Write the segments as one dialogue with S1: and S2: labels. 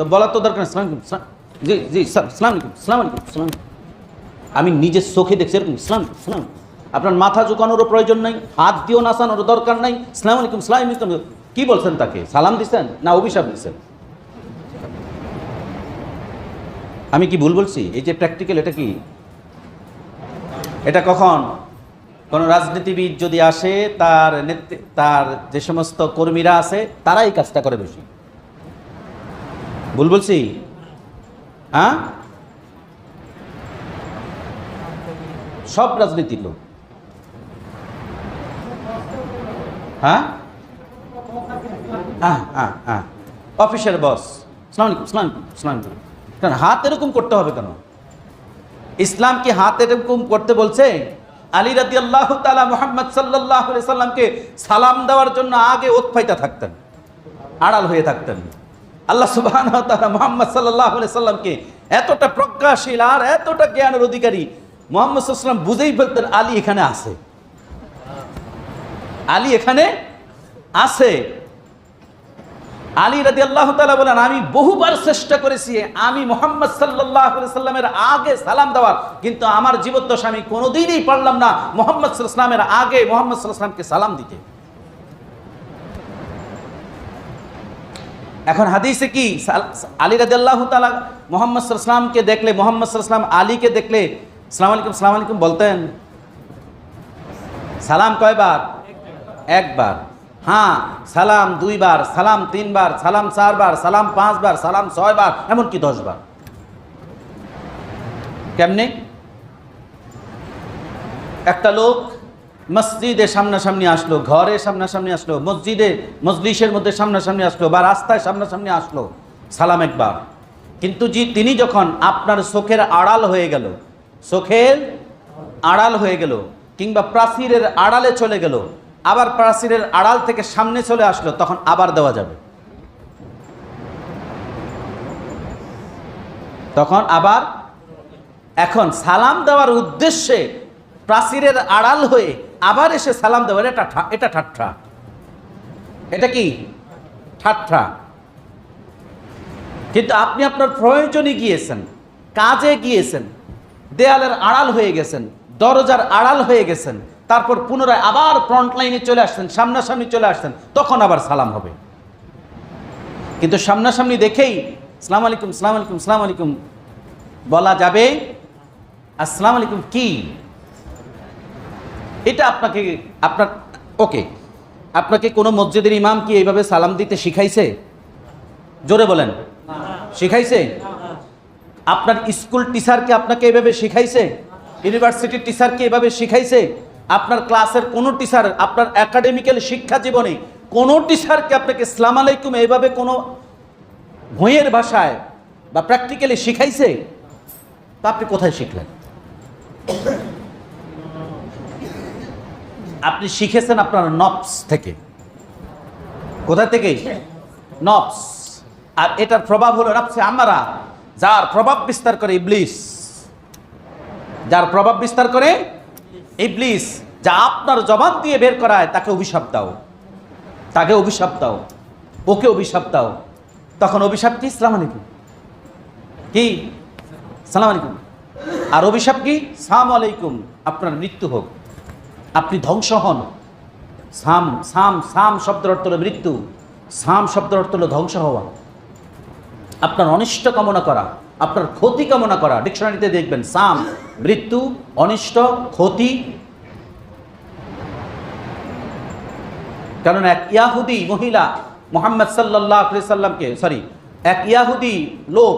S1: তো বলার তো দরকার নেই, সালাম জি জি সালাম সালাম আলাইকুম সালাম সালাম আমি নিজের চোখে দেখছি এরকম ইসলাম ইসলাম আপনার মাথা ঝুঁকানোরও প্রয়োজন নাই হাত দিয়েও নাচানোরও দরকার নাই। সালাম আলাইকুম সালাম আলাইকুম কি বলছেন তাকে? সালাম দিচ্ছেন না অভিশাপ দিচ্ছেন আমি কি ভুল বলছি? এই যে প্র্যাকটিক্যাল এটা কি? এটা কখন? কোনো রাজনীতিবিদ যদি আসে তার তার যে সমস্ত কর্মীরা আছে তারাই কাজটা করে বেশি। ভুল বলছি হ্যাঁ? সব রাজনীতির লোক। হ্যাঁ? হ্যাঁ হ্যাঁ হ্যাঁ। অফিসের বস। আলাইকুম, সালাম আলাইকুম কেন হাত এরকম করতে হবে কেন? ইসলাম কি হাত এরকম করতে বলছে? আলী রাদি আল্লাহ তালা মোহাম্মদ সাল্লাহ সাল্লামকে সালাম দেওয়ার জন্য আগে ওৎফাইতা থাকতেন, আড়াল হয়ে থাকতেন। আল্লাহ সুবাহ মোহাম্মদ সাল্লাহ সাল্লামকে এতটা প্রজ্ঞাশীল আর এতটা জ্ঞানের অধিকারী মোহাম্মদ সাল্লাম বুঝেই ফেলতেন আলী এখানে আছে। আলী এখানে আছে। আলী রাজি আল্লাহ তালা বলেন, আমি বহুবার চেষ্টা করেছি, আমি মোহাম্মদ সাল্লাহ সাল্লামের আগে সালাম দেওয়ার, কিন্তু আমার জীবদ্দশা আমি কোনোদিনই পারলাম না মোহাম্মদ সাল্লামের আগে মোহাম্মদ সাল্লাহামকে সালাম দিতে। এখন হাদিসে কি? আলী রাজি আল্লাহ তালা মোহাম্মদ সাল্লামকে দেখলে, মোহাম্মদ সাল্লাম আলীকে দেখলে সালাম আলাইকুম সালাম আলাইকুম বলতেন? সালাম কয়বার? একবার। হ্যাঁ সালাম দুইবার, সালাম তিনবার, সালাম চারবার, সালাম পাঁচবার, সালাম ছয়বার, এমনকি দশবার। কেমনে? একটা লোক মসজিদে সামনাসামনি আসলো, ঘরে সামনাসামনি আসলো, মসজিদে, মজলিসের মধ্যে সামনাসামনি আসলো বা রাস্তায় সামনাসামনি আসলো। সালাম একবার। কিন্তু জি, তিনি যখন আপনার চোখের আড়াল হয়ে গেল, চোখের আড়াল হয়ে গেল, কিংবা প্রাচীরের আড়ালে চলে গেল, আবার প্রাচীরের আড়াল থেকে সামনে চলে আসলো, তখন আবার দেওয়া যাবে। তখন আবার এখন সালাম দেওয়ার উদ্দেশ্যে প্রাচীরের আড়াল হয়ে আবার এসে সালাম দেওয়ার এটা এটা ঠাট্টা। এটা কি? ঠাট্টা। কিন্তু আপনি আপনার প্রয়োজনে গিয়েছেন, কাজে গিয়েছেন, দেয়ালের আড়াল হয়ে গেছেন, দরজার আড়াল হয়ে গেছেন, তারপর পুনরায় আবার ফ্রন্ট লাইনে চলে আসছেন, সামনাসামনি চলে আসছেন, তখন আবার সালাম হবে। কিন্তু সামনাসামনি দেখেই, সালাম আলাইকুম সালাম আলাইকুম সালাম আলাইকুম। বলা যাবে, আসসালাম আলাইকুম, কি? এটা আপনাকে, আপনার, ওকে, আপনাকে কোনো মসজিদের ইমাম কি এইভাবে সালাম দিতে শিখাইছে? জোরে বলেন। শিখাইছে? আপনার স্কুল টিচারকে আপনাকে এভাবে শিখাইছে? ইউনিভার্সিটির টিচারকে এভাবে শিখাইছে? আপনার ক্লাসের কোনো টিচার আপনার একাডেমিক্যাল শিক্ষা জীবনে কোনো টিচারকে আপনাকে ইসলাম আলাইকুম এইভাবে কোনো ভয়ের ভাষায় বা প্র্যাকটিক্যালি শিখাইছে? তা আপনি কোথায় শিখলেন? আপনি শিখেছেন আপনার নফস থেকে। কোথা থেকে নফস আর এটার প্রভাব হলো নফসে আমরা, যার প্রভাব বিস্তার করে ইবলিস। যার প্রভাব বিস্তার করে ইবলিস, যা আপনার জবান দিয়ে বের করায়, তাকে অভিশাপ দাও। তাকে অভিশাপ দাও। ওকে অভিশাপ দাও। তখন অভিশাপ কি? সালাম আলাইকুম। কি? সালাম আলাইকুম। আর অভিশাপ কি? সালাম আলাইকুম। আপনার মৃত্যু হোক। আপনি ধ্বংস হন। সাম সাম সাম শব্দের অর্থ হলো মৃত্যু। সাম শব্দের অর্থ হলো ধ্বংস হওয়া। আপনার অনিষ্ট কামনা করা, আপনার ক্ষতি কামনা করা, ডিকশনারিতে দেখবেন সাম, মৃত্যু, অনিষ্ট, ক্ষতি। কারণ এক ইয়াহুদি মহিলা মোহাম্মদ সাল্লাহ সাল্লামকে সরি এক ইয়াহুদি লোক,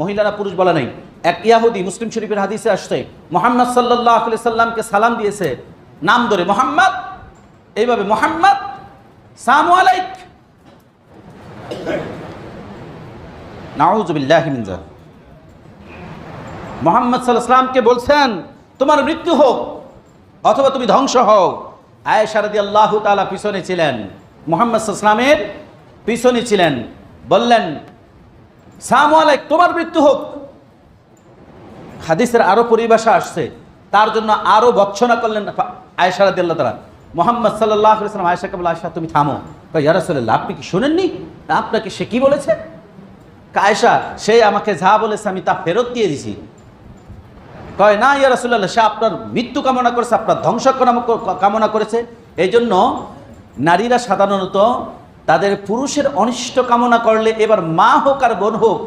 S1: মহিলারা পুরুষ বলা নেই, এক ইয়াহুদি মুসলিম শরীফের হাদিসে আসছে, মোহাম্মদ সাল্লাহ সাল্লামকে সালাম দিয়েছে নাম ধরে মোহাম্মদ, এইভাবে মোহাম্মদ সামু আলাইক। মোহাম্মদ সাল্লামকে বলছেন, তোমার মৃত্যু হোক অথবা তুমি ধ্বংস হও। আয়েশা রাদি আল্লাহ তালা পিছনে ছিলেন। মোহাম্মদ সাল্লামের পিছনে ছিলেন। বললেন সাম আলাইক, তোমার মৃত্যু হোক। হাদিসের আরও পরিভাষা আসছে। তার জন্য আরও বচ্ছনা করলেন আয়েশা রাদি আল্লাহ তালা মোহাম্মদ সাল্লাহ সাল্লাম আয়েশাকে বলে আয়েশা, তুমি থামো। ইয়ারসল্লাহ আপনি কি শোনেননি? আপনাকে সে কি বলেছে? কায়সা সে আমাকে যা বলেছে আমি তা ফেরত দিয়ে দিছি। কয়, না, ইয়া রাসুল্লাহ সে আপনার মৃত্যু কামনা করেছে, আপনার ধ্বংস কামনা করেছে। এই জন্য নারীরা সাধারণত তাদের পুরুষের অনিষ্ট কামনা করলে এবার মা হোক আর বোন হোক,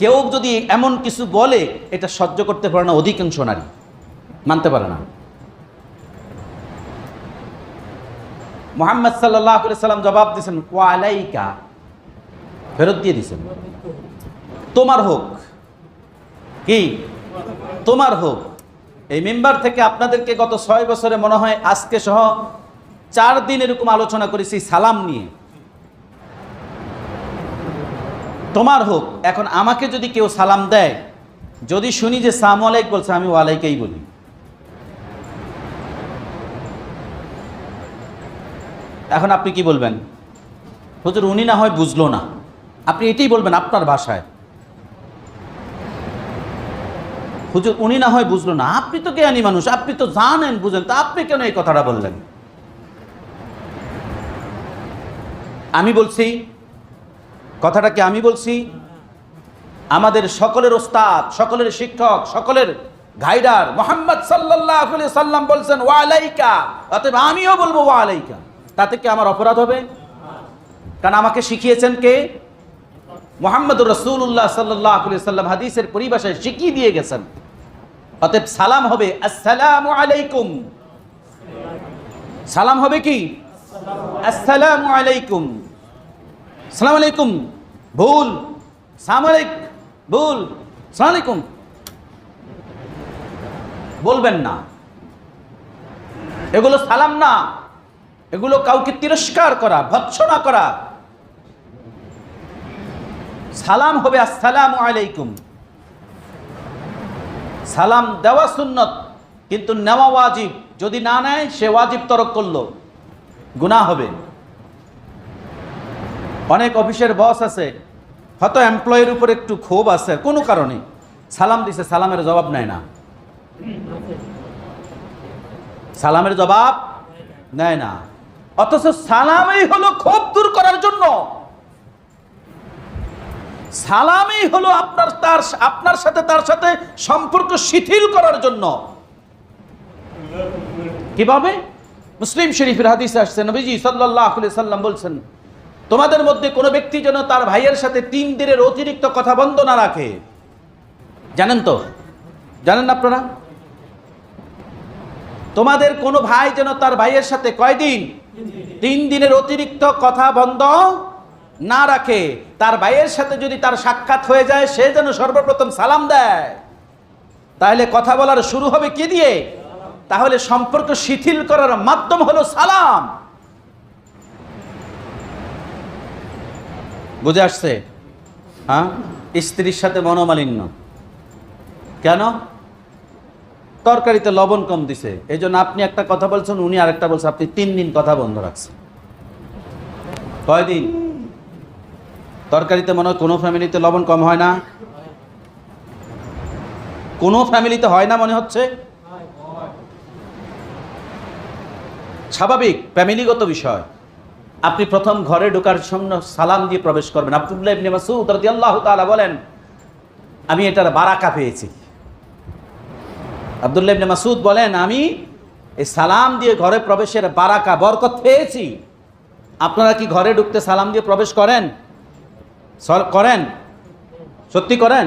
S1: কেউ যদি এমন কিছু বলে, এটা সহ্য করতে পারে না অধিকাংশ নারী। মানতে পারে না। মোহাম্মদ সাল্লাম জবাব দিয়েছেন, ওয়ালাইকা। ফেরত দিয়ে দিয়েছেন। তোমার হোক। কি? তোমার হোক। এই মেম্বার থেকে আপনাদেরকে গত ছয় বছরে মনে হয় আজকে সহ চার দিন এরকম আলোচনা করেছি, সালাম নিয়ে। তোমার হোক। এখন আমাকে যদি কেউ সালাম দেয়, যদি শুনি যে সাম আলাইক বলছে, আমি ওয়ালাইকেই বলি। এখন আপনি কি বলবেন? হুজুর, উনি না হয় বুঝলো না। আপনি এটাই বলবেন আপনার ভাষায়। হুজুর, উনি না হয় বুঝলো না। আপনি তো জ্ঞানী মানুষ, আপনি তো জানেন, বুঝেন। তা আপনি কেন এই কথাটা বললেন? আমি বলছি কথাটা কি আমি বলছি, আমাদের সকলের ওস্তাদ, সকলের শিক্ষক, সকলের গাইডার মোহাম্মদ সাল্লাহ সাল্লাম বলছেন ওয়ালাইকা অতএব আমিও বলব ওয়ালাইকা তাতে কি আমার অপরাধ হবে? কারণ আমাকে শিখিয়েছেন কে? মোহাম্মদ রসুল্লাহ সাল্লাহ সাল্লাম হাদিসের পরিভাষায় শিখিয়ে দিয়ে গেছেন। অতএব সালাম হবে, আসসালামু আলাইকুম। সালাম হবে কি? আসসালামু আলাইকুম। সালাম আলাইকুম। ভুল। সালাম আলাইক ভুল। সালাম আলাইকুম। বলবেন না। এগুলো সালাম না। এগুলো কাউকে তিরস্কার করা, ভৎসনা করা। সালাম হবে আসসালামু আলাইকুম। সালাম দেওয়া সুন্নত, কিন্তু নেওয়া ওয়াজিব। যদি না নেয়, সে ওয়াজিব তরক করল। গুনাহ হবে। অনেক অফিসের বস আছে, হয়তো এমপ্লয়ের উপর একটু ক্ষোভ আছে, কোনো কারণে। সালাম দিছে, সালামের জবাব নেয় না। সালামের জবাব নেয় না। অথচ সালামই হলো ক্ষোভ দূর করার জন্য। সালামই হলো আপনার তার, আপনার সাথে তার সাথে সম্পর্ক শিথিল করার জন্য। কীভাবে? মুসলিম শরীফের হাদিসে আসছে, নবীজি সাল্লাহ সাল্লাম বলছেন, তোমাদের মধ্যে কোনো ব্যক্তি যেন তার ভাইয়ের সাথে তিন দিনের অতিরিক্ত কথা বন্ধ না রাখে। জানেন তো? জানেন আপনারা? তোমাদের কোনো ভাই যেন তার ভাইয়ের সাথে কয়দিন তিন দিনের অতিরিক্ত কথা বন্ধ না রাখে। তার ভাইয়ের সাথে যদি তার সাক্ষাৎ হয়ে যায়, সে যেন সর্বপ্রথম সালাম দেয়। তাহলে কথা বলার শুরু হবে কি দিয়ে? তাহলে সম্পর্ক শিথিল করার মাধ্যম হলো সালাম। বুঝে আসছে? হ্যাঁ? স্ত্রীর সাথে মনোমালিন্য। কেন? তরকারিতে লবণ কম দিছে। এই জন্য আপনি একটা কথা বলছেন, উনি আরেকটা বলছেন, আপনি তিন দিন কথা বন্ধ রাখছেন। কয়দিন তরকারিতে মনে হয় কোনো ফ্যামিলিতে লবণ কম হয় না। কোনো ফ্যামিলিতে হয় না মনে হচ্ছে? স্বাভাবিক, ফ্যামিলিগত বিষয়। আপনি প্রথম ঘরে ঢোকার সামনে সালাম দিয়ে প্রবেশ করবেন। আব্দুল্লাহ ইবনে মাসউদ রাদিয়াল্লাহু তাআলা বলেন, আমি এটার বারাকা পেয়েছি। আব্দুল্লাহ ইবনে মাসুদ বলেন, আমি এই সালাম দিয়ে ঘরে প্রবেশের বারাকা, বরকত পেয়েছি। আপনারা কি ঘরে ঢুকতে সালাম দিয়ে প্রবেশ করেন? করেন? সত্যি করেন?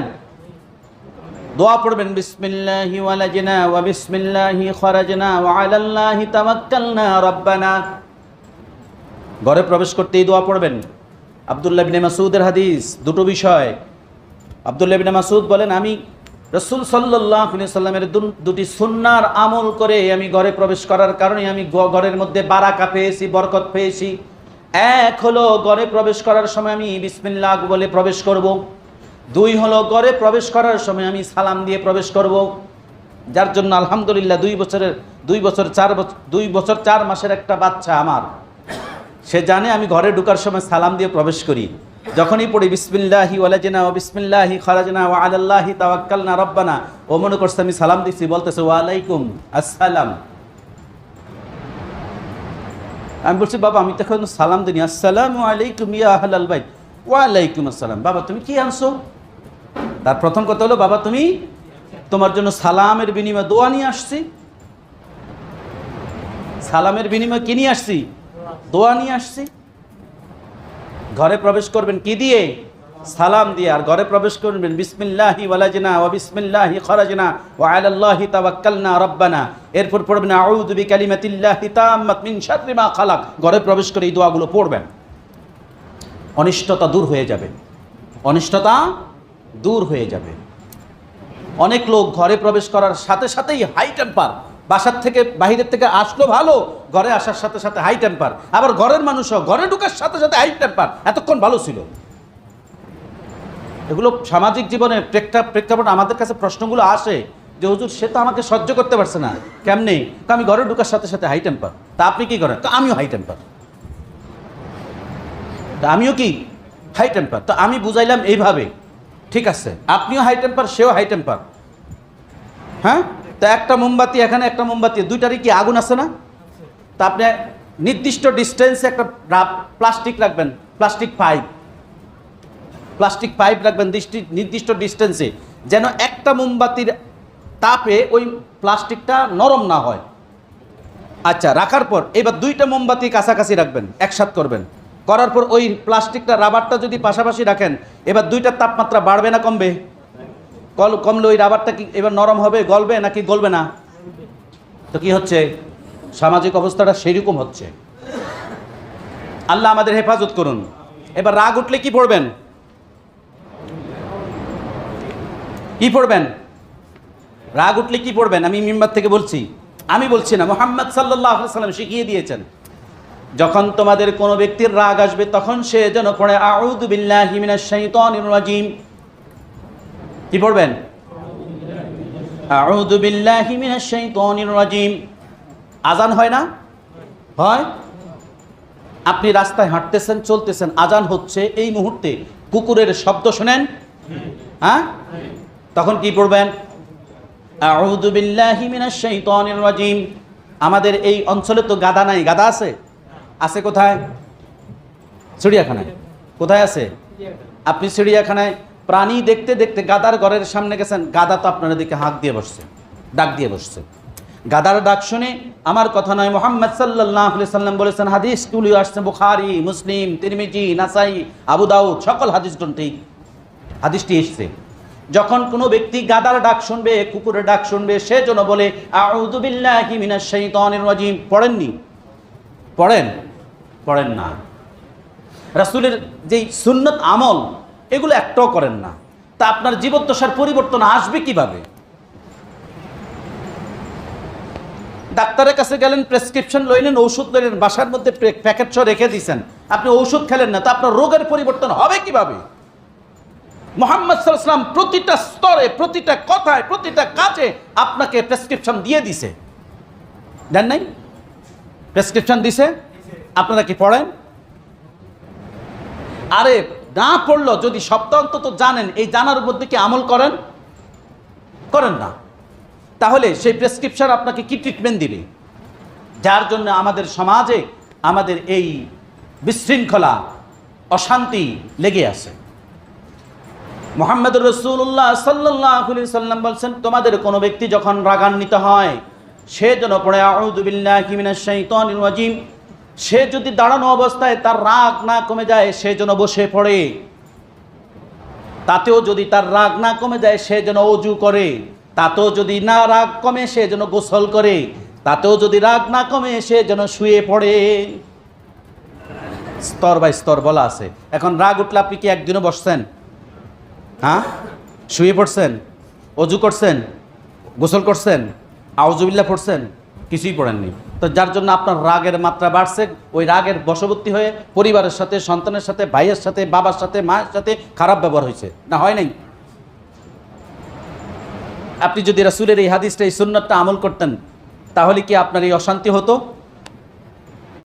S1: দোয়া পড়বেন, বিসমিল্লাহি ওয়ালাজনা ওয়া বিসমিল্লাহি খরাজনা ওয়া আলাল্লাহি তাওয়াক্কালনা রব্বানা। ঘরে প্রবেশ করতেই দোয়া পড়বেন। আব্দুল্লাহ ইবনে মাসুদের হাদিস, দুটো বিষয়। আব্দুল্লাহ ইবনে মাসুদ বলেন, আমি রসুল সাল্লাহ সাল্লামের দুটি সুন্নার আমল করে আমি ঘরে প্রবেশ করার কারণে আমি ঘরের মধ্যে বারাকা পেয়েছি, বরকত পেয়েছি এক হলো ঘরে প্রবেশ করার সময় আমি বিসমিল্লাহ বলে প্রবেশ করব। দুই হলো ঘরে প্রবেশ করার সময় আমি সালাম দিয়ে প্রবেশ করব। যার জন্য আলহামদুলিল্লাহ দুই বছরের দুই বছর চার বছর দুই বছর চার মাসের একটা বাচ্চা আমার সে জানে আমি ঘরে ঢুকার সময় সালাম দিয়ে প্রবেশ করি যখনই পড়ি, বিসমিল্লাহি ওয়ালাজিনা ও বিসমিল্লাহি খারাজনা ও আলাল্লাহি তাওয়াক্কালনা রব্বানা। ও মনে করছে, আমি সালাম দিচ্ছি বলতেছে, ওয়ালাইকুম আসসালাম। আমি বলছি, বাবা, আমি তো এখন সালাম দিনি আসসালামু আলাইকুম ইয়া আহলাল বাইত। ওয়ালাইকুম আসসালাম। বাবা, তুমি কি আনছো? তার প্রথম কথা হলো, বাবা, তুমি তোমার জন্য সালামের বিনিময়ে দোয়া নিয়ে আসছি। সালামের বিনিময়ে কি নিয়ে আসছি? দোয়া নিয়ে আসছি। ঘরে প্রবেশ করবেন কি দিয়ে? সালাম দিয়ে। আর ঘরে প্রবেশ করবেন, বিসমিল্লাহি ওয়ালাজনা ওয়া বিসমিল্লাহি খরাজনা ওয়া আলাল্লাহি তাওয়াক্কালনা রব্বানা। এরপর পড়বেন, আউযু বিকালিমাতিল্লাহি তাম্মাত মিন শাররি মা খালাক। ঘরে প্রবেশ করে এই দোয়াগুলো পড়বেন। অনিষ্টতা দূর হয়ে যাবে। অনিষ্টতা দূর হয়ে যাবে। অনেক লোক ঘরে প্রবেশ করার সাথে সাথেই হাই টেম্পার বাসার থেকে বাহিরের থেকে আসলো ভালো, ঘরে আসার সাথে সাথে হাই টেম্পার আবার ঘরের মানুষও, ঘরে ঢুকার সাথে সাথে হাই টেম্পার এতক্ষণ ভালো ছিল। এগুলো সামাজিক জীবনে প্রেক্ষা প্রেক্ষাপট আমাদের কাছে প্রশ্নগুলো আসে যে, হুজুর, সে তো আমাকে সহ্য করতে পারছে না। কেমনে? তো আমি ঘরে ঢুকার সাথে সাথে হাই টেম্পার তা আপনি কি করেন? তো আমিও হাই টেম্পার তা আমিও কি? হাই টেম্পার তো আমি বুঝাইলাম এইভাবে। ঠিক আছে। আপনিও হাই টেম্পার সেও হাই টেম্পার হ্যাঁ? তা একটা মোমবাতি এখানে, একটা মোমবাতি। দুইটারই কি আগুন আছে না? তা আপনি নির্দিষ্ট ডিস্টেন্সে একটা প্লাস্টিক রাখবেন প্লাস্টিক পাইপ প্লাস্টিক পাইপ রাখবেন দৃষ্টি, নির্দিষ্ট ডিস্টেন্সে যেন একটা মোমবাতির তাপে ওই প্লাস্টিকটা নরম না হয়। আচ্ছা রাখার পর এবার দুইটা মোমবাতি কাছাকাছি রাখবেন, একসাথ করবেন। করার পর ওই প্লাস্টিকটা রাবারটা যদি পাশাপাশি রাখেন, এবার দুইটার তাপমাত্রা বাড়বে না কমবে? কল কমলে ওই রাবারটা কি এবার নরম হবে, গলবে নাকি গলবে না? তো কি হচ্ছে? সামাজিক অবস্থাটা সেরকম হচ্ছে। আল্লাহ আমাদের হেফাজত করুন। এবার রাগ উঠলে কি পড়বেন? কি পড়বেন? রাগ উঠলে কি পড়বেন? আমি মিম্বার থেকে বলছি। আমি বলছি না, মোহাম্মদ সাল্লাহ সাল্লাম শিখিয়ে দিয়েছেন। যখন তোমাদের কোনো ব্যক্তির রাগ আসবে, তখন সে যেন পড়ে আউদ বিল্লাহি রাজিম। কি পড়বেন? আজান হয় না? হয়? আপনি রাস্তায় হাঁটতেছেন, চলতেছেন, আজান হচ্ছে এই মুহূর্তে। কুকুরের শব্দ শোনেন? হ্যাঁ? তখন কি পড়বেন? আমাদের এই অঞ্চলে তো গাদা নাই। গাদা আছে? আছে কোথায়? চিড়িয়াখানায়। কোথায় আছে? আপনি চিড়িয়াখানায় প্রাণী দেখতে দেখতে গাদার ঘরের সামনে গেছেন, গাদা তো আপনার দিকে হাঁক দিয়ে বসছে, ডাক দিয়ে বসছে। গাদার ডাক শুনে আমার কথা নয়, মোহাম্মদ সাল্লাহ সাল্লাম বলেছেন, হাদিস তুলি আসছে, বুখারি, মুসলিম, তিরমিজি, নাসাই, আবু দাউদ, সকল হাদিস গ্রন্থেই হাদিসটি এসছে। যখন কোনো ব্যক্তি গাদার ডাক শুনবে, কুকুরের ডাক শুনবে, সে যেন বলে পড়েননি? পড়েন? পড়েন না। রাসূলের যেই সুন্নত আমল এগুলো একটাও করেন না। তা আপনার জীবদ্দশার পরিবর্তন আসবে কীভাবে? ডাক্তারের কাছে গেলেন, প্রেসক্রিপশন লইলেন, ঔষধ লইলেন, বাসার মধ্যে প্যাকেট সহ রেখে দিয়েছেন আপনি ঔষধ খেলেন না, তা আপনার রোগের পরিবর্তন হবে কীভাবে? মোহাম্মদ সাল্লাম প্রতিটা স্তরে, প্রতিটা কথায়, প্রতিটা কাজে আপনাকে প্রেসক্রিপশন দিয়ে দিছে। দেন নাই? প্রেসক্রিপশন দিছে? আপনারা কি পড়েন? আরে না পড়ল যদি সপ্তাহ অন্তত জানেন, এই জানার উপর কি আমল করেন? করেন না। তাহলে সেই প্রেসক্রিপশন আপনাকে কি ট্রিটমেন্ট দিবে? যার জন্য আমাদের সমাজে আমাদের এই বিশৃঙ্খলা, অশান্তি লেগে আছে। মোহাম্মদ রসুল্লাহ সাল্লাহ সাল্লাম বলছেন, তোমাদের কোনো ব্যক্তি যখন রাগান্বিত হয়, সে যেন পড়ে আউদুবিল্লাহিমিনাজিম সে যদি দাঁড়ানো অবস্থায় তার রাগ না কমে যায়, সে যেন বসে পড়ে। তাতেও যদি তার রাগ না কমে যায়, সে যেন অজু করে। তাতেও যদি না রাগ কমে, সে যেন গোসল করে। তাতেও যদি রাগ না কমে, সে যেন শুয়ে পড়ে। স্তর বাই স্তর বলা আছে। এখন রাগ উঠলে আপনি কি একদিনও বসছেন? হ্যাঁ? শুয়ে পড়ছেন? অজু করছেন? গোসল করছেন? আউজুবিল্লা পড়ছেন? কিছুই পড়েননি। তো যার জন্য আপনার রাগের মাত্রা বাড়ছে, ওই রাগের বশবর্তী হয়ে পরিবারের সাথে, সন্তানের সাথে, ভাইয়ের সাথে, বাবার সাথে, মায়ের সাথে খারাপ ব্যবহার হয়েছে। না, হয় নাই? আপনি যদি রাসুলের এই হাদিসটা, এই সুন্নতটা আমল করতেন, তাহলে কি আপনার এই অশান্তি হতো?